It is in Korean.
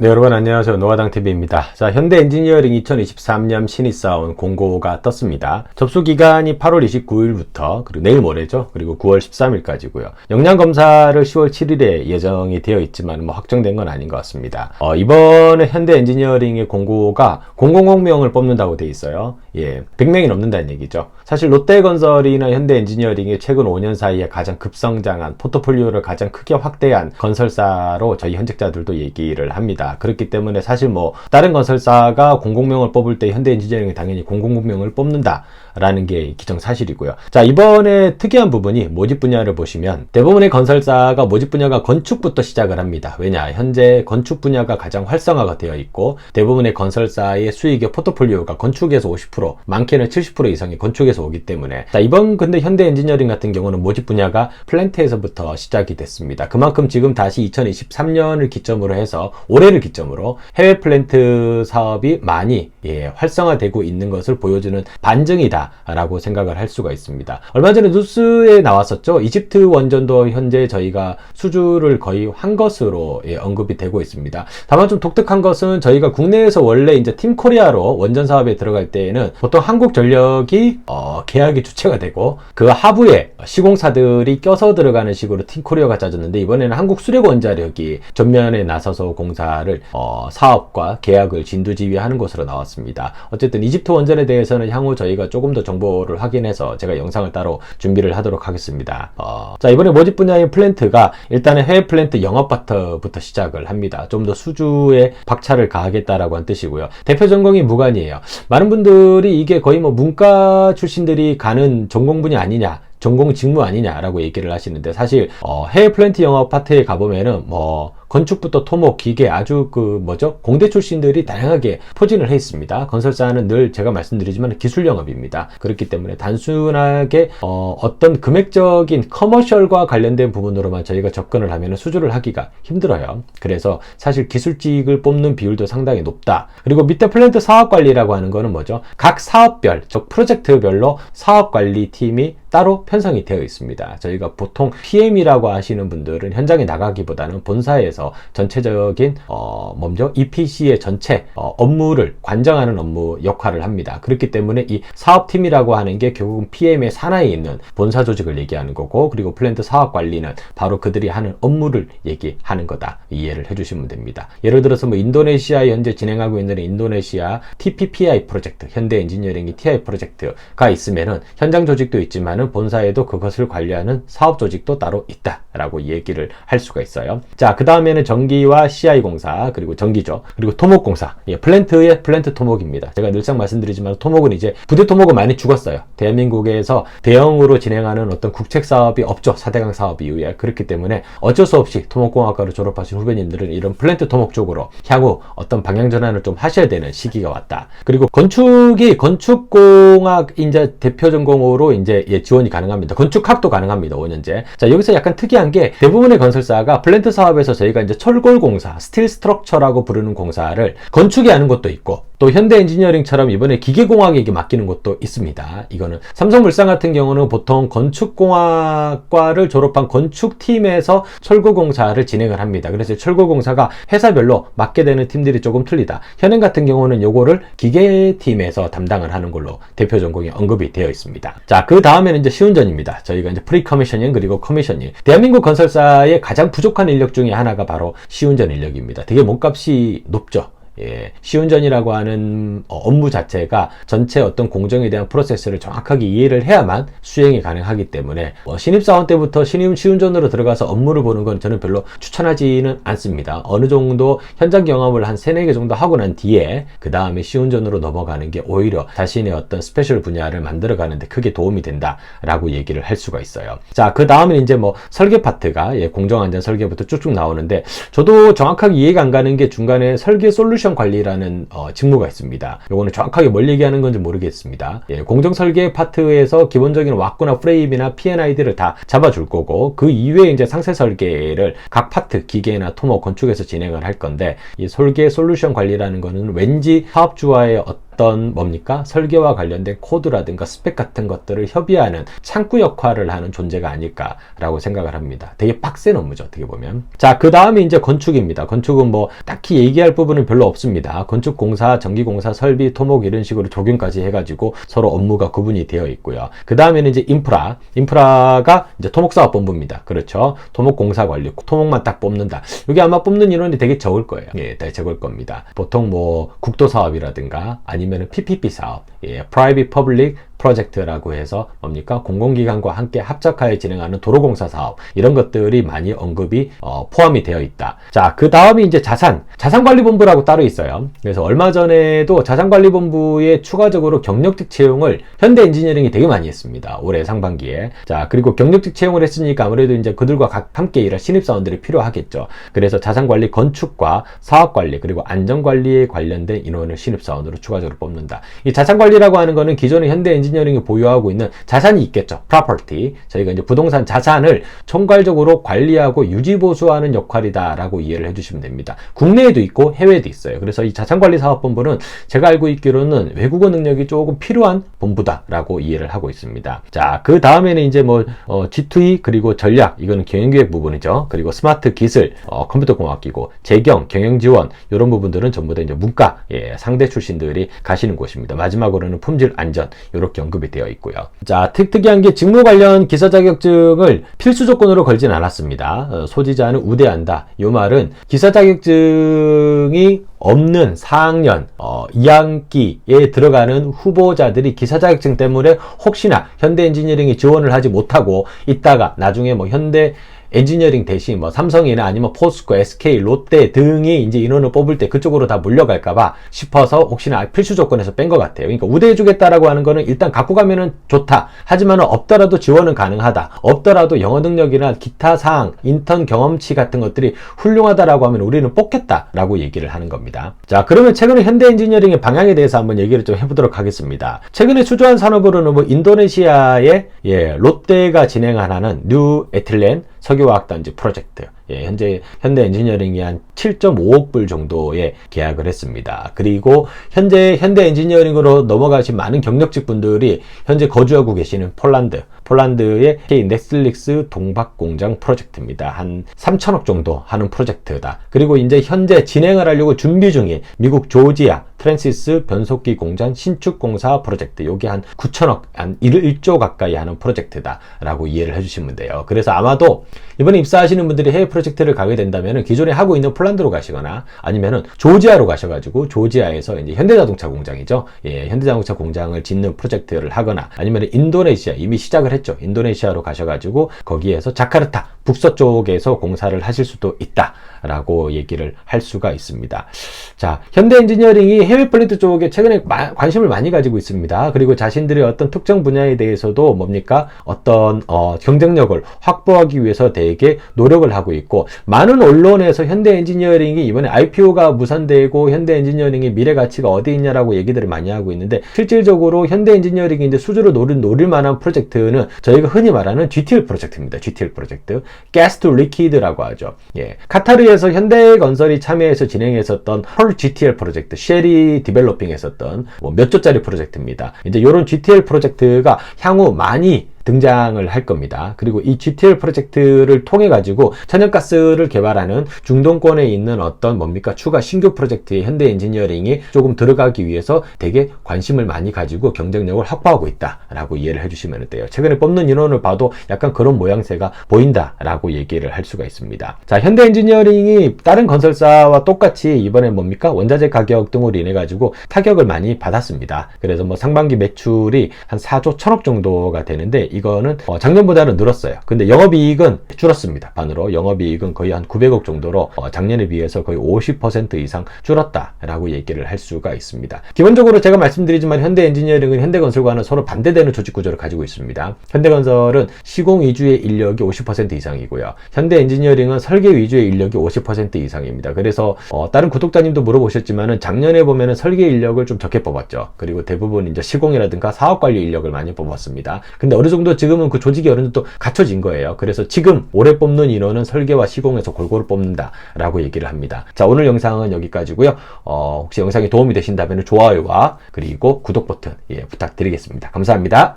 네, 여러분 안녕하세요. 노화당TV입니다. 자, 현대 엔지니어링 2023년 신입사원 공고가 떴습니다. 접수 기간이 8월 29일부터, 그리고 내일 모레죠. 그리고 9월 13일까지고요. 역량검사를 10월 7일에 예정이 되어 있지만 뭐 확정된 건 아닌 것 같습니다. 어, 이번에 현대 엔지니어링의 공고가 공공공명을 뽑는다고 돼 있어요. 예, 100명이 넘는다는 얘기죠. 사실 롯데건설이나 현대 엔지니어링이 최근 5년 사이에 가장 급성장한 포트폴리오를 가장 크게 확대한 건설사로 저희 현직자들도 얘기를 합니다. 그렇기 때문에 사실 뭐 다른 건설사가 공공명을 뽑을 때 현대 엔지니어링이 당연히 공공명을 뽑는다 라는 게 기정사실이고요. 자 이번에 특이한 부분이 모집 분야를 보시면 대부분의 건설사가 모집 분야가 건축부터 시작을 합니다. 왜냐 현재 건축 분야가 가장 활성화가 되어 있고 대부분의 건설사의 수익의 포트폴리오가 건축에서 50% 많게는 70% 이상이 건축에서 오기 때문에 자 이번 근데 현대 엔지니어링 같은 경우는 모집 분야가 플랜트에서부터 시작이 됐습니다. 그만큼 지금 다시 2023년을 기점으로 해서 올해를 기점으로 해외 플랜트 사업이 많이 예, 활성화되고 있는 것을 보여주는 반증이다 라고 생각을 할 수가 있습니다. 얼마 전에 뉴스에 나왔었죠. 이집트 원전도 현재 저희가 수주를 거의 한 것으로 예, 언급이 되고 있습니다. 다만 좀 독특한 것은 저희가 국내에서 원래 이제 팀 코리아로 원전 사업에 들어갈 때에는 보통 한국 전력이 어, 계약이 주체가 되고 그 하부에 시공사들이 껴서 들어가는 식으로 팀 코리아가 짜졌는데 이번에는 한국 수력 원자력이 전면에 나서서 공사를 어, 사업과 계약을 진두지휘하는 것으로 나왔습니다. 어쨌든 이집트 원전에 대해서는 향후 저희가 조금 더 정보를 확인해서 제가 영상을 따로 준비를 하도록 하겠습니다. 어, 자 이번에 모집 분야인 플랜트가 일단은 해외 플랜트 영업바터부터 시작을 합니다. 좀 더 수주에 박차를 가하겠다라고 한 뜻이고요. 대표 전공이 무관이에요. 많은 분들이 이게 거의 뭐 문과 출신들이 가는 전공 분야 아니냐 전공 직무 아니냐라고 얘기를 하시는데 사실 어, 해외 플랜트 영업 파트에 가보면은 뭐 건축부터 토목, 기계 아주 그 뭐죠 공대 출신들이 다양하게 포진을 해 있습니다. 건설사는 늘 제가 말씀드리지만 기술 영업입니다. 그렇기 때문에 단순하게 어, 어떤 금액적인 커머셜과 관련된 부분으로만 저희가 접근을 하면 수주를 하기가 힘들어요. 그래서 사실 기술직을 뽑는 비율도 상당히 높다. 그리고 밑에 플랜트 사업 관리라고 하는 거는 뭐죠? 각 사업별, 즉 프로젝트별로 사업 관리 팀이 따로 편성이 되어 있습니다. 저희가 보통 PM이라고 하시는 분들은 현장에 나가기보다는 본사에서 전체적인 어 뭐죠 EPC의 전체 어, 업무를 관장하는 업무 역할을 합니다. 그렇기 때문에 이 사업팀이라고 하는 게 결국은 PM의 산하에 있는 본사 조직을 얘기하는 거고 그리고 플랜트 사업 관리는 바로 그들이 하는 업무를 얘기하는 거다 이해를 해주시면 됩니다. 예를 들어서 뭐 인도네시아에 현재 진행하고 있는 인도네시아 TPPI 프로젝트 현대 엔지니어링이 TI 프로젝트가 있으면은 현장 조직도 있지만 하는 본사에도 그것을 관리하는 사업 조직도 따로 있다라고 얘기를 할 수가 있어요. 자, 그 다음에는 전기와 CI 공사, 그리고 전기죠. 그리고 토목 공사. 예, 플랜트의 플랜트 토목입니다. 제가 늘상 말씀드리지만 토목은 이제 부대 토목은 많이 죽었어요. 대한민국에서 대형으로 진행하는 어떤 국책 사업이 없죠. 4대강 사업 이후에. 그렇기 때문에 어쩔 수 없이 토목공학과를 졸업하신 후배님들은 이런 플랜트 토목 쪽으로 향후 어떤 방향 전환을 좀 하셔야 되는 시기가 왔다. 그리고 건축이 건축공학 이제 대표 전공으로 이제 예, 지원이 가능합니다. 건축학도 가능합니다. 5년제. 자, 여기서 약간 특이한 게 대부분의 건설사가 플랜트 사업에서 저희가 이제 철골 공사, 스틸 스트럭처라고 부르는 공사를 건축이 하는 것도 있고 또 현대 엔지니어링처럼 이번에 기계공학에게 맡기는 것도 있습니다. 이거는 삼성물산 같은 경우는 보통 건축공학과를 졸업한 건축팀에서 철거공사를 진행을 합니다. 그래서 철거공사가 회사별로 맡게 되는 팀들이 조금 틀리다. 현행 같은 경우는 요거를 기계팀에서 담당을 하는 걸로 대표 전공이 언급이 되어 있습니다. 자, 그 다음에는 이제 시운전입니다. 저희가 이제 프리 커미셔닝 그리고 커미셔닝. 대한민국 건설사의 가장 부족한 인력 중에 하나가 바로 시운전 인력입니다. 되게 몸값이 높죠. 예, 시운전이라고 하는 어, 업무 자체가 전체 어떤 공정에 대한 프로세스를 정확하게 이해를 해야만 수행이 가능하기 때문에 뭐 신입사원 때부터 신입 시운전으로 들어가서 업무를 보는 건 저는 별로 추천하지는 않습니다. 어느 정도 현장 경험을 한 3, 4개 정도 하고 난 뒤에 그 다음에 시운전으로 넘어가는 게 오히려 자신의 어떤 스페셜 분야를 만들어 가는데 크게 도움이 된다라고 얘기를 할 수가 있어요. 자, 그 다음에 이제 뭐 설계 파트가 예, 공정안전 설계부터 쭉쭉 나오는데 저도 정확하게 이해가 안 가는 게 중간에 설계 솔루션 옵션 관리라는 어, 직무가 있습니다. 요거는 정확하게 뭘 얘기하는 건지 모르겠습니다. 예, 공정 설계 파트에서 기본적인 왁구나 프레임이나 P&ID를 다 잡아줄 거고 그 이외에 이제 상세 설계를 각 파트 기계나 토목 건축에서 진행을 할 건데 이 설계 솔루션 관리라는 거는 왠지 사업주와의 어떤 어떤 뭡니까 설계와 관련된 코드라든가 스펙 같은 것들을 협의하는 창구 역할을 하는 존재가 아닐까라고 생각을 합니다. 되게 빡센 업무죠 어떻게 보면. 자 그 다음에 이제 건축입니다. 건축은 뭐 딱히 얘기할 부분은 별로 없습니다. 건축공사, 전기공사, 설비, 토목 이런 식으로 적용까지 해가지고 서로 업무가 구분이 되어 있고요. 그 다음에는 이제 인프라, 인프라가 이제 토목사업본부입니다. 그렇죠. 토목공사 관리, 토목만 딱 뽑는다. 여기 아마 뽑는 인원이 되게 적을 거예요. 예, 되게 적을 겁니다. 보통 뭐 국도 사업이라든가 아니면 PPP 사업, 예, Private Public 프로젝트라고 해서 뭡니까 공공기관과 함께 합작하여 진행하는 도로공사 사업 이런 것들이 많이 언급이 어, 포함이 되어 있다. 자, 그 다음이 이제 자산 자산관리본부라고 따로 있어요. 그래서 얼마 전에도 자산관리본부에 추가적으로 경력직 채용을 현대 엔지니어링이 되게 많이 했습니다. 올해 상반기에. 자, 그리고 경력직 채용을 했으니까 아무래도 이제 그들과 각 함께 일할 신입사원들이 필요하겠죠. 그래서 자산관리 건축과 사업관리 그리고 안전관리에 관련된 인원을 신입사원으로 추가적으로 뽑는다. 이 자산관리라고 하는 거는 기존의 현대 엔지니어 엔지니어링이 보유하고 있는 자산이 있겠죠. 프로퍼티. 저희가 이제 부동산 자산을 총괄적으로 관리하고 유지 보수하는 역할이다라고 이해를 해주시면 됩니다. 국내에도 있고 해외에도 있어요. 그래서 이 자산관리사업본부는 제가 알고 있기로는 외국어 능력이 조금 필요한 본부다라고 이해를 하고 있습니다. 자, 그 다음에는 이제 뭐 어, G2E 그리고 전략 이거는 경영기획 부분이죠. 그리고 스마트 기술, 어, 컴퓨터공학기고, 재경, 경영지원 이런 부분들은 전부 다 이제 문과 예, 상대 출신들이 가시는 곳입니다. 마지막으로는 품질 안전 이렇게 언급이 되어 있고요. 자, 특, 특이한 게 직무 관련 기사 자격증을 필수 조건으로 걸진 않았습니다. 어, 소지자는 우대한다. 이 말은 기사 자격증이 없는 4학년 어, 2학기에 들어가는 후보자들이 기사 자격증 때문에 혹시나 현대 엔지니어링에 지원을 하지 못하고 있다가 나중에 뭐 현대 엔지니어링 대신 뭐 삼성이나 아니면 포스코, SK, 롯데 등이 이제 인원을 뽑을 때 그쪽으로 다 몰려갈까봐 싶어서 혹시나 필수 조건에서 뺀 것 같아요. 그러니까 우대해주겠다라고 하는 거는 일단 갖고 가면은 좋다. 하지만 없더라도 지원은 가능하다. 없더라도 영어 능력이나 기타 사항, 인턴 경험치 같은 것들이 훌륭하다라고 하면 우리는 뽑겠다라고 얘기를 하는 겁니다. 자, 그러면 최근에 현대 엔지니어링의 방향에 대해서 한번 얘기를 좀 해보도록 하겠습니다. 최근에 추조한 산업으로는 뭐 인도네시아의 예, 롯데가 진행하는 뉴 에틸렌 석유화학단지 프로젝트 예, 현재 현대 엔지니어링이 한 7.5억 불 정도의 계약을 했습니다. 그리고 현재 현대 엔지니어링으로 넘어가신 많은 경력직 분들이 현재 거주하고 계시는 폴란드, 폴란드의 넷슬릭스 동박 공장 프로젝트입니다. 한 3천억 정도 하는 프로젝트다. 그리고 이제 현재 진행을 하려고 준비 중인 미국 조지아 트랜시스 변속기 공장 신축 공사 프로젝트. 여기 한 9천억, 한 1조 가까이 하는 프로젝트다 라고 이해를 해주시면 돼요. 그래서 아마도 이번에 입사하시는 분들이 해외 프로젝트를 가게 된다면 기존에 하고 있는 폴란드로 가시거나 아니면은 조지아로 가셔가지고 조지아에서 이제 현대자동차 공장이죠. 예, 현대자동차 공장을 짓는 프로젝트를 하거나 아니면 인도네시아 이미 시작을 했 죠. 인도네시아로 가셔가지고 거기에서 자카르타 북서쪽에서 공사를 하실 수도 있다라고 얘기를 할 수가 있습니다. 자, 현대 엔지니어링이 해외 플랜트 쪽에 최근에 마, 관심을 많이 가지고 있습니다. 그리고 자신들의 어떤 특정 분야에 대해서도 뭡니까 어떤 어, 경쟁력을 확보하기 위해서 되게 노력을 하고 있고 많은 언론에서 현대 엔지니어링이 이번에 IPO가 무산되고 현대 엔지니어링의 미래 가치가 어디 있냐라고 얘기들을 많이 하고 있는데 실질적으로 현대 엔지니어링이 이제 수주로 노릴 노릴 만한 프로젝트는 저희가 흔히 말하는 GTL 프로젝트입니다. GTL 프로젝트. Gas to Liquid라고 하죠. 예. 카타르에서 현대건설이 참여해서 진행했었던 헐 GTL 프로젝트, 쉘이 디벨로핑 했었던 뭐 몇 조짜리 프로젝트입니다. 이제 이런 GTL 프로젝트가 향후 많이 등장을 할 겁니다. 그리고 이 GTL 프로젝트를 통해 가지고 천연가스를 개발하는 중동권에 있는 어떤 뭡니까 추가 신규 프로젝트에 현대 엔지니어링이 조금 들어가기 위해서 되게 관심을 많이 가지고 경쟁력을 확보하고 있다라고 이해를 해주시면 돼요. 최근에 뽑는 인원을 봐도 약간 그런 모양새가 보인다라고 얘기를 할 수가 있습니다. 자, 현대 엔지니어링이 다른 건설사와 똑같이 이번에 뭡니까 원자재 가격 등으로 인해 가지고 타격을 많이 받았습니다. 그래서 뭐 상반기 매출이 한 4조 1천억 정도가 되는데 이거는 어, 작년보다는 늘었어요. 근데 영업이익은 줄었습니다. 반으로 영업이익은 거의 한 900억 정도로 어, 작년에 비해서 거의 50% 이상 줄었다라고 얘기를 할 수가 있습니다. 기본적으로 제가 말씀드리지만 현대 엔지니어링은 현대건설과는 서로 반대되는 조직 구조를 가지고 있습니다. 현대건설은 시공 위주의 인력이 50% 이상이고요. 현대 엔지니어링은 설계 위주의 인력이 50% 이상입니다. 그래서 어, 다른 구독자님도 물어보셨지만은 작년에 보면은 설계 인력을 좀 적게 뽑았죠. 그리고 대부분 이제 시공이라든가 사업 관리 인력을 많이 뽑았습니다. 근데 어느 정도 정도 지금은 그 조직이 어느 정도 갖춰진 거예요. 그래서 지금 올해 뽑는 인원은 설계와 시공에서 골고루 뽑는다라고 얘기를 합니다. 자, 오늘 영상은 여기까지고요. 어, 혹시 영상이 도움이 되신다면 좋아요와 그리고 구독 버튼 예, 부탁드리겠습니다. 감사합니다.